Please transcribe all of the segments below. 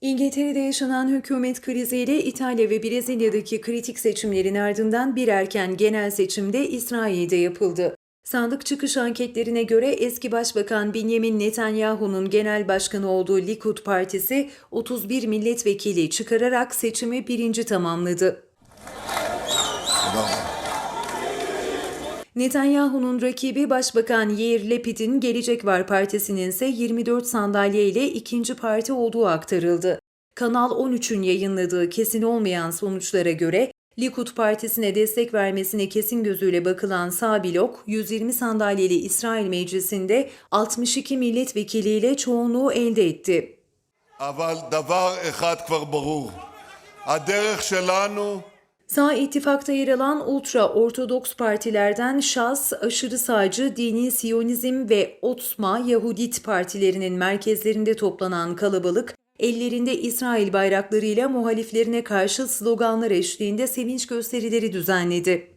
İngiltere'de yaşanan hükümet kriziyle İtalya ve Brezilya'daki kritik seçimlerin ardından bir erken genel seçimde İsrail'de yapıldı. Sandık çıkış anketlerine göre eski Başbakan Benjamin Netanyahu'nun genel başkanı olduğu Likud Partisi 31 milletvekili çıkararak seçimi birinci tamamladı. Netanyahu'nun rakibi Başbakan Yair Lapid'in Gelecek Var Partisi'nin ise 24 sandalye ile ikinci parti olduğu aktarıldı. Kanal 13'ün yayınladığı kesin olmayan sonuçlara göre Likud Partisi'ne destek vermesine kesin gözüyle bakılan sağ blok 120 sandalyeli İsrail Meclisi'nde 62 milletvekiliyle çoğunluğu elde etti. אבל דבר אחד כבר ברור, הדרך שלנו Sağ ittifakta yer alan ultra ortodoks partilerden Şas, aşırı sağcı, dini Siyonizm ve Otsma Yahudit partilerinin merkezlerinde toplanan kalabalık, ellerinde İsrail bayraklarıyla muhaliflerine karşı sloganlar eşliğinde sevinç gösterileri düzenledi.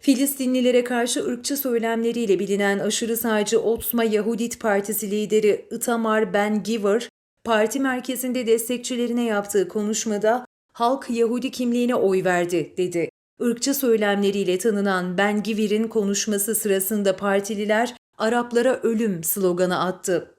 Filistinlilere karşı ırkçı söylemleriyle bilinen aşırı sağcı Otsma Yahudit Partisi lideri Itamar Ben-Giver, parti merkezinde destekçilerine yaptığı konuşmada halk Yahudi kimliğine oy verdi dedi. Irkçı söylemleriyle tanınan Ben Givir'in konuşması sırasında partililer Araplara ölüm sloganı attı.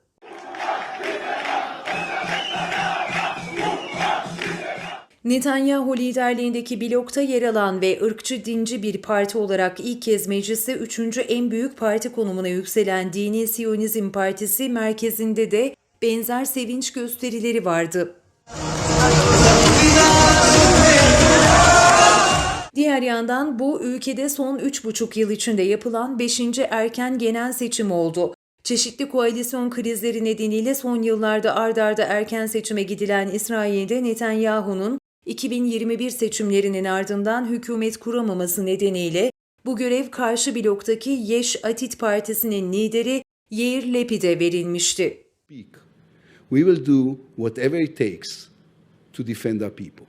Netanyahu liderliğindeki blokta yer alan ve ırkçı dinci bir parti olarak ilk kez mecliste üçüncü en büyük parti konumuna yükselen Dini Siyonizm Partisi merkezinde de benzer sevinç gösterileri vardı. Diğer yandan bu ülkede son 3,5 yıl içinde yapılan 5. erken genel seçim oldu. Çeşitli koalisyon krizleri nedeniyle son yıllarda ard arda erken seçime gidilen İsrail'de Netanyahu'nun 2021 seçimlerinin ardından hükümet kuramaması nedeniyle bu görev karşı bloktaki Yeş Atit Partisi'nin lideri Yair Lapid'e verilmişti. We will do whatever it takes to defend our people.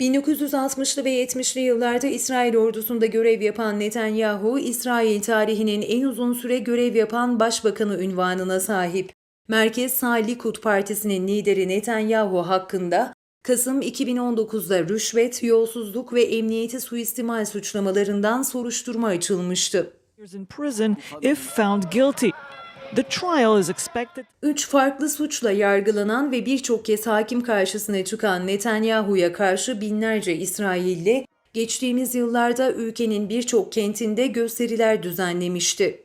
1960'lı ve 70'li yıllarda İsrail ordusunda görev yapan Netanyahu, İsrail tarihinin en uzun süre görev yapan başbakanı unvanına sahip. Merkez Sağ Likud Partisi'nin lideri Netanyahu hakkında Kasım 2019'da rüşvet, yolsuzluk ve emniyeti suistimal suçlamalarından soruşturma açılmıştı. The trial is expected Üç farklı suçla yargılanan ve birçok kez hakim karşısına çıkan Netanyahu'ya karşı binlerce İsrailli geçtiğimiz yıllarda ülkenin birçok kentinde gösteriler düzenlemişti.